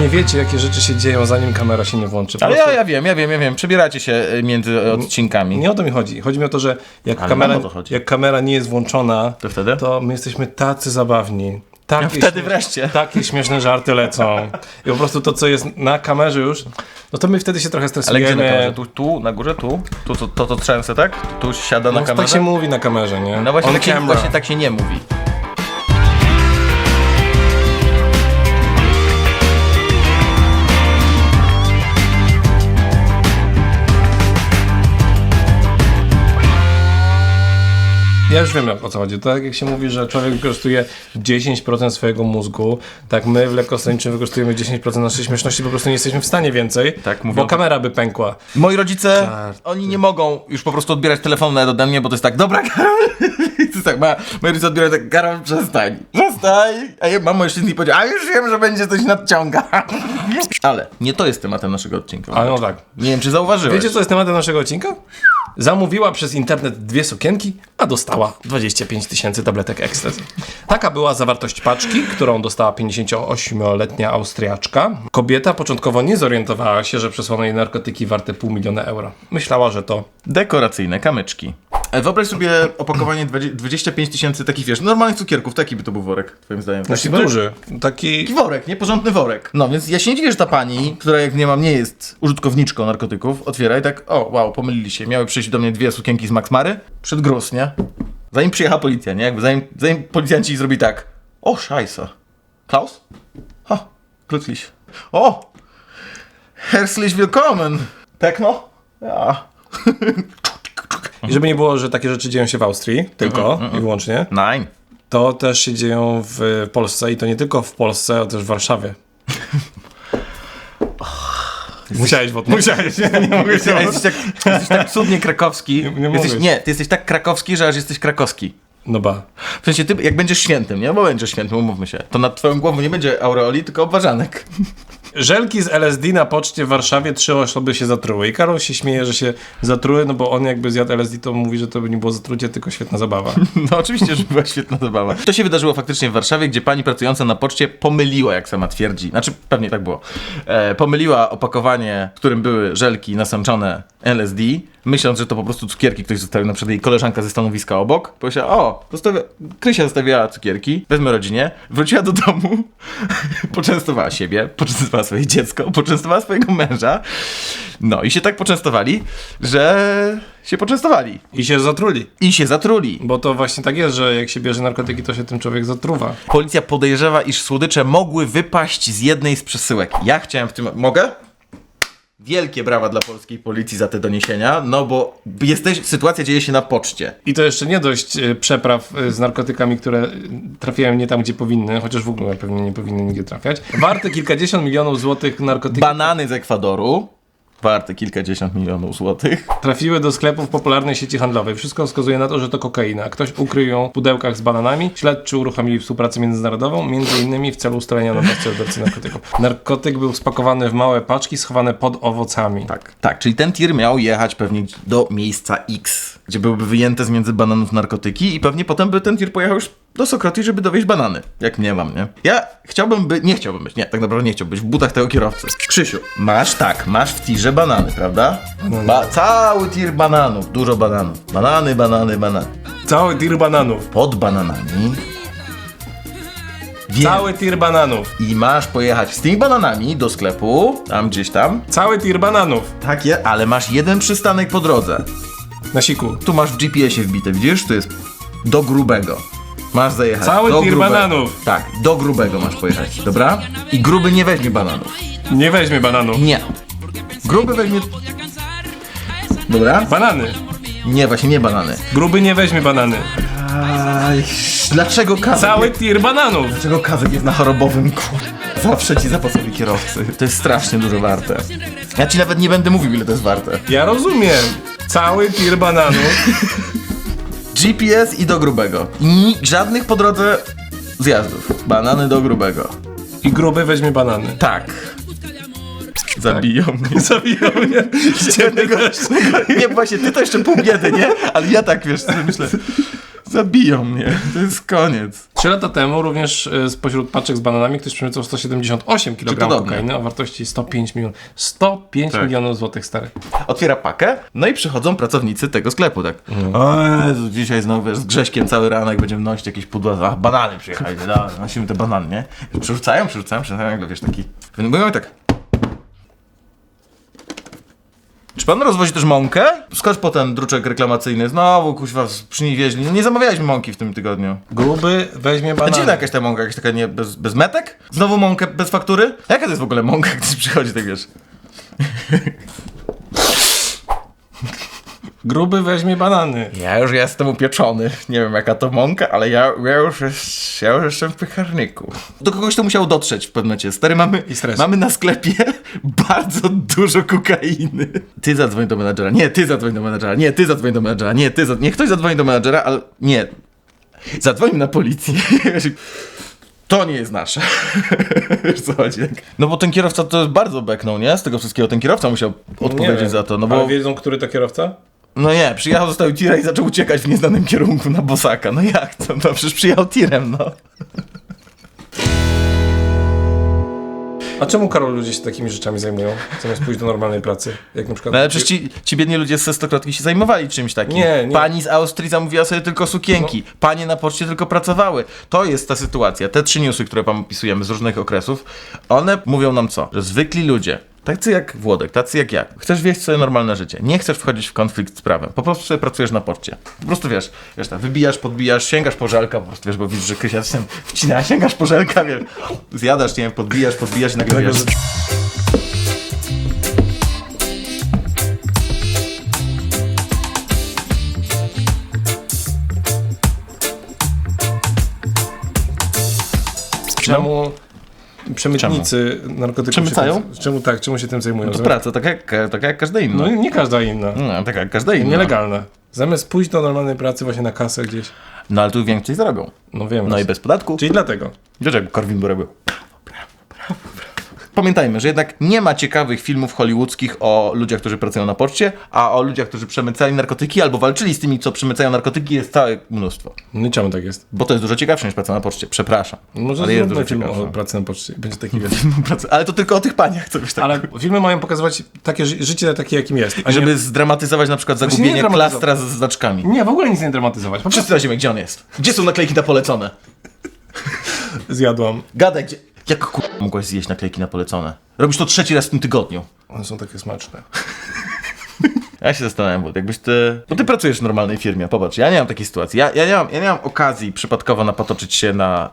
Nie wiecie, jakie rzeczy się dzieją, zanim kamera się nie włączy. Po Ale prostu ja, ja wiem, ja wiem, ja wiem. Przebieracie się y, między odcinkami. Nie o to mi chodzi. Chodzi mi o to, że jak, Ale kamera, nam o to chodzi. jak kamera nie jest włączona, To wtedy? to my jesteśmy tacy zabawni. Takie Wtedy śmie- wreszcie. Takie śmieszne żarty lecą. I po prostu to, co jest na kamerze już, no to my wtedy się trochę Ale stresujemy. gdzie na kamerze? Tu, tu, na górze, tu? Tu to, to, to trzęsę, tak? Tu siada na No, kamerze? tak się mówi na kamerze, nie? No właśnie On tak, się, camera. właśnie tak się nie mówi. Ja już wiem jak- o co chodzi. To tak jak się mówi, że człowiek wykorzystuje 10% swojego mózgu, tak my w lekkostroniczym wykorzystujemy 10% naszej śmieszności, po prostu nie jesteśmy w stanie więcej, Tak mówią. bo kamera by pękła. Moi rodzice, Żarty. oni nie mogą już po prostu odbierać telefonu nawet ode mnie, bo to jest tak, dobra Karol, to jest tak, ma, moi rodzice odbierają tak, Karol, przestań, przestań. A ja mamo jeszcze nie powiedział, a już wiem, że będzie coś nadciąga. Ale nie to jest tematem naszego odcinka. A no tak. Nie wiem, czy zauważyłeś. Wiecie, co jest tematem naszego odcinka? Zamówiła przez internet dwie sukienki, a dostała 25 tysięcy tabletek ekstazy. Taka była zawartość paczki, którą dostała 58-letnia Austriaczka. Kobieta początkowo nie zorientowała się, że przesłano jej narkotyki warte pół miliona euro. Myślała, że to Dekoracyjne kamyczki. E, Wyobraź sobie opakowanie 20 25 tysięcy takich, wiesz, normalnych cukierków. Taki by to był worek, twoim zdaniem. taki Taki duży. Taki... Taki worek, nie? Porządny worek. No więc ja się nie dziwię, że ta pani, która jak nie mam, nie jest użytkowniczką narkotyków, otwiera i tak, o wow, pomylili się. Miały przyjść do mnie dwie sukienki z Max Mary przed gruz, nie? Zanim przyjechała policja, nie? Jakby zanim, zanim policjanci zrobili tak, o szajsa. Klaus? Ha, glücklich. O! Herzlich willkommen. Techno? Ja. I żeby nie było, że takie rzeczy dzieją się w Austrii, tylko i wyłącznie, Nein. to też się dzieją w Polsce i to nie tylko w Polsce, ale też w Warszawie. Musiałeś, bo musiałeś, nie, nie mogę się jesteś, tak, jesteś tak cudnie krakowski. Nie- nie jesteś, nie, ty jesteś tak krakowski, że aż jesteś krakowski. No ba. W sensie, ty, jak będziesz świętym, nie? Bo będziesz świętym, umówmy się. To nad twoją głową nie będzie aureoli, tylko obwarzanek. Żelki z LSD na poczcie w Warszawie trzy osoby się zatruły i Karol się śmieje, że się zatruły, no bo on jakby zjadł LSD, to mówi, że to by nie było zatrucie, tylko świetna zabawa. No oczywiście, że była świetna zabawa. To się wydarzyło faktycznie w Warszawie, gdzie pani pracująca na poczcie pomyliła, jak sama twierdzi. Znaczy, pewnie tak było. E, pomyliła opakowanie, w którym były żelki nasączone LSD, myśląc, że to po prostu cukierki ktoś zostawił, na przykład jej koleżanka ze stanowiska obok. Powiedziała, o, zostawia... Krysia zostawiała cukierki, wezmę rodzinie, wróciła do domu, poczęstowała siebie, poczęstowała swoje dziecko, poczęstowała swojego męża. No i się tak poczęstowali, że się poczęstowali. I się zatruli. I się zatruli. Bo to właśnie tak jest, że jak się bierze narkotyki, to się tym człowiek zatruwa. Policja podejrzewa, iż słodycze mogły wypaść z jednej z przesyłek. Ja chciałem w tym. Mogę? Wielkie brawa dla polskiej policji za te doniesienia, no bo jesteś, sytuacja dzieje się na poczcie. I to jeszcze nie dość y, przepraw y, z narkotykami, które y, trafiają nie tam, gdzie powinny, chociaż w ogóle pewnie nie powinny nigdzie trafiać. Warte kilkadziesiąt milionów złotych narkotyków Banany z Ekwadoru, warte kilkadziesiąt milionów złotych. trafiły do sklepów popularnej sieci handlowej. Wszystko wskazuje na to, że to kokaina. Ktoś ukrył ją w pudełkach z bananami. Śledczy uruchomili współpracę międzynarodową, między innymi w celu ustalenia nabywcy odbiorcy narkotyków. Narkotyk był spakowany w małe paczki, schowane pod owocami. Tak, tak, czyli ten tir miał jechać pewnie do miejsca X, gdzie byłyby wyjęte z między bananów narkotyki i pewnie potem by ten tir pojechał już do Sokraty, żeby dowieźć banany. Jak nie mam, nie? Ja chciałbym być, nie chciałbym być, nie, tak naprawdę nie chciałbym być w butach tego kierowcy. Krzysiu, masz tak, masz w tirze banany, prawda? Ba cały tir bananów, dużo bananów. Banany, banany, banany. Cały tir bananów. Pod bananami. Wie- Cały tir bananów. I masz pojechać z tymi bananami do sklepu, tam gdzieś tam. Cały tir bananów. Takie, ale masz jeden przystanek po drodze. Na siku. Tu masz w GPS-ie wbite, widzisz? Tu jest do grubego. Masz zajechać. Cały do tir grube- bananów. Tak, do grubego masz pojechać, dobra? I gruby nie weźmie bananów. Nie weźmie bananów. Nie. Gruby weźmie. Dobra? Banany. Nie, właśnie nie banany. Gruby nie weźmie banany. Aj, dlaczego kazek? Cały tir bananów. Dlaczego kazek jest na chorobowym kur... Zawsze ci zapłacowi kierowcy. To jest strasznie dużo warte. Ja ci nawet nie będę mówił, ile to jest warte. Ja rozumiem. Cały tir bananów. GPS i do grubego. I żadnych po drodze zjazdów. Banany do grubego. I gruby weźmie banany. Tak. Zabiją mnie. Zabiją mnie. Nie, właśnie, ty to jeszcze pół biedy, nie? Ale ja tak, wiesz, myślę. Zabiją mnie, to jest koniec. Trzy lata temu również y, spośród paczek z bananami ktoś przemycał 178 kg kokainy o wartości 105 milionów. 105 Tak. milionów złotych stary. Otwiera pakę, no i przychodzą pracownicy tego sklepu, tak. Mhm. O Jezu, dzisiaj znowu wiesz, z Grześkiem cały ranek będziemy nosić jakieś pudła, a banany przyjechali, da, nosimy te banany, nie? Przerzucają, przerzucają, przerzucają, nagle wiesz, taki... Mówią tak... Czy pan rozwozi też mąkę? Skocz po ten druczek reklamacyjny, znowu kuźwa przywieźli. No nie zamawialiśmy mąki w tym tygodniu. Gruby weźmie A banany. dziwna jakaś ta mąka, jakaś taka nie, bez, bez metek? Znowu mąkę bez faktury? Jaka to jest w ogóle mąka, gdy przychodzi, tak wiesz? Gruby weźmie banany. Ja już jestem upieczony. Nie wiem jaka to mąka, ale ja, ja, już, jest, ja już jestem w piekarniku. Do kogoś to musiało dotrzeć w pewnym momencie. Stary, mamy, mamy na sklepie bardzo dużo kokainy. Ty zadzwoń do menadżera. Nie, ty zadzwoń do menadżera. Nie, ty zadzwoń do menadżera. Nie, ty zadzwoń. Niech ktoś zadzwoni do menadżera, ale nie. Zadzwoń na policję. To nie jest nasze. Wiesz co chodzi? No bo ten kierowca to jest bardzo beknął, nie? Z tego wszystkiego. Ten kierowca musiał odpowiedzieć wiem. za to, no Ale bo... wiedzą, który to kierowca? No nie, przyjechał, zostawił tira i zaczął uciekać w nieznanym kierunku na bosaka. No jak to? No przecież przyjechał tirem, no. A czemu, Karol, ludzie się takimi rzeczami zajmują, zamiast pójść do normalnej pracy? Jak na przykład... No ale przecież ci, ci biedni ludzie ze stokrotki się zajmowali czymś takim. Nie, nie. Pani z Austrii zamówiła sobie tylko sukienki. Panie na poczcie tylko pracowały. To jest ta sytuacja. Te trzy newsy, które wam opisujemy z różnych okresów, one mówią nam co? Że zwykli ludzie, tacy jak Włodek, tacy jak ja, chcesz wieść sobie normalne życie. Nie chcesz wchodzić w konflikt z prawem. Po prostu sobie pracujesz na poczcie. Po prostu wiesz, wiesz tak, wybijasz, podbijasz, sięgasz po żelka, po prostu wiesz, bo widzisz, że Krysia się wcina, sięgasz po żelka, wiesz, zjadasz, nie wiem, podbijasz, podbijasz i nagle wiesz, Czemu przemytnicy narkotyków Przemycają? się czemu tak, czemu się tym zajmują? to Zamiast- praca, taka jak, taka jak każda inna. No nie każda inna. No, taka jak każda inna. Nielegalna. Zamiast pójść do normalnej pracy właśnie na kasę gdzieś. No ale tu więcej zarobią. No wiem. No i bez podatku. Czyli dlatego. Dlaczego Korwin by robił? Pamiętajmy, że jednak nie ma ciekawych filmów hollywoodzkich o ludziach, którzy pracują na poczcie, a o ludziach, którzy przemycali narkotyki albo walczyli z tymi, co przemycają narkotyki, jest całe mnóstwo. No czemu tak jest? Bo to jest dużo ciekawsze niż praca na poczcie. Przepraszam. Może ale jest dużo film ciekawsze. o pracy na poczcie. Będzie taki wiesz. Ale to tylko o tych paniach, co byś tak... Ale filmy mają pokazywać takie ży- życie takie, jakim jest. A Żeby zdramatyzować na przykład Właśnie zagubienie nie klastra z znaczkami. nie, nie, w ogóle nic nie dramatyzować. Po Wszyscy na ziemię, gdzie on jest? Gdzie są naklejki na polecone? zjadłam. Gadaj, gdzie... Jak kur... mogłaś zjeść naklejki na polecone? Robisz to trzeci raz w tym tygodniu. One są takie smaczne. Ja się zastanawiam, bo jakbyś ty... Bo ty pracujesz w normalnej firmie, popatrz, ja nie mam takiej sytuacji. Ja, ja, nie, mam, ja nie mam okazji przypadkowo napatoczyć się na,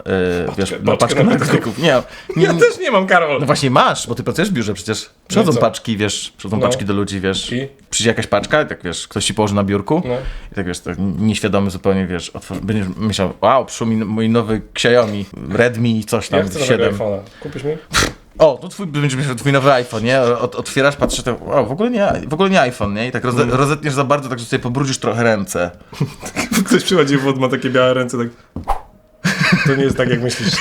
yy, wiesz, na paczkę paczkę narkotyków. Nie, mam. nie, Ja też nie mam, Karol. No właśnie masz, bo ty pracujesz w biurze przecież. Przychodzą co? paczki, wiesz, przychodzą No. paczki do ludzi, wiesz. I? Przyjdzie jakaś paczka, tak wiesz, ktoś ci położy na biurku. No. I tak wiesz, tak nieświadomy zupełnie, wiesz, otwor- będziesz myślał, wow, przyszło mi mój nowy Xiaomi, Redmi, coś tam, Ja chcę nowego 7. iPhone'a. Kupisz mi? O, to twój, będzie miał twój nowy iPhone, nie? Ot, otwierasz, patrzysz, to, o, w ogóle nie, w ogóle nie iPhone, nie? I tak roze, Mm. rozetniesz za bardzo, tak że sobie pobrudzisz trochę ręce. Ktoś przychodzi w ma takie białe ręce, tak... To nie jest tak, jak myślisz.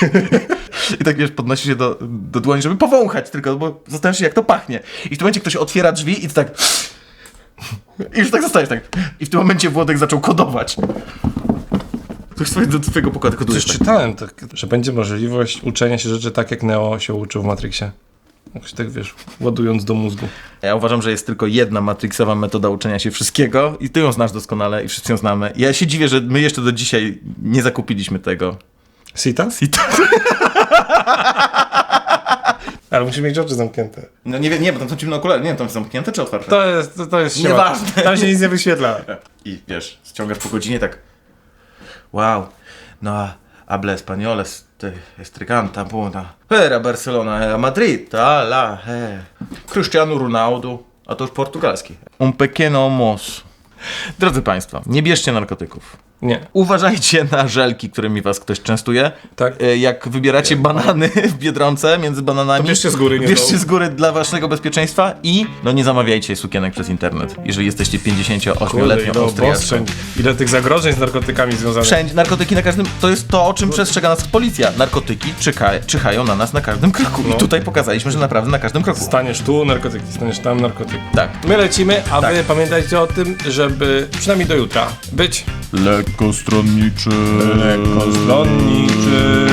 I tak wiesz, podnosisz się do, do dłoni, żeby powąchać tylko, bo zastanawiasz się, jak to pachnie. I w tym momencie ktoś otwiera drzwi i tak... I już tak zostajesz, tak. I w tym momencie Włodek zaczął kodować. Ktoś swoje, do twojego pokoju koduje. Coś Tak. czytałem, tak, że będzie możliwość uczenia się rzeczy tak, jak Neo się uczył w Matrixie. Jakoś tak, wiesz, ładując do mózgu. Ja uważam, że jest tylko jedna matrixowa metoda uczenia się wszystkiego i ty ją znasz doskonale i wszyscy ją znamy. Ja się dziwię, że my jeszcze do dzisiaj nie zakupiliśmy tego. Sita? Sita. Ale musisz mieć oczy zamknięte. No nie wiem, nie, bo tam są ciemne okulary. Nie wiem, tam są zamknięte czy otwarte? To jest, to, to jest. Nieważne. Tam się nic nie wyświetla. I wiesz, ściągasz po godzinie tak. Wow. No, habla español, este, estricanta, buena. Era Barcelona, era Madrid, ala, eh. Cristiano Ronaldo, a to już portugalski. Un pequeño mos. Drodzy Państwo, nie bierzcie narkotyków. Nie. Uważajcie na żelki, którymi was ktoś częstuje. Tak. E, Jak wybieracie banany w Biedronce między bananami, To bierzcie z góry, nie bierzcie z góry dla waszego bezpieczeństwa i no nie zamawiajcie sukienek przez internet, jeżeli jesteście 58-letnią ile Austriaczką. ile tych zagrożeń z narkotykami związanych. Wszędzie, narkotyki na każdym, to jest to, o czym przestrzega nas policja. Narkotyki czyha, czyhają na nas na każdym kroku. I No. tutaj pokazaliśmy, że naprawdę na każdym kroku. Staniesz tu, narkotyki, staniesz tam, narkotyki. Tak. My lecimy, a wy pamiętajcie o tym, żeby przynajmniej do jutra być Lekko stronniczy. Lekkostronniczy.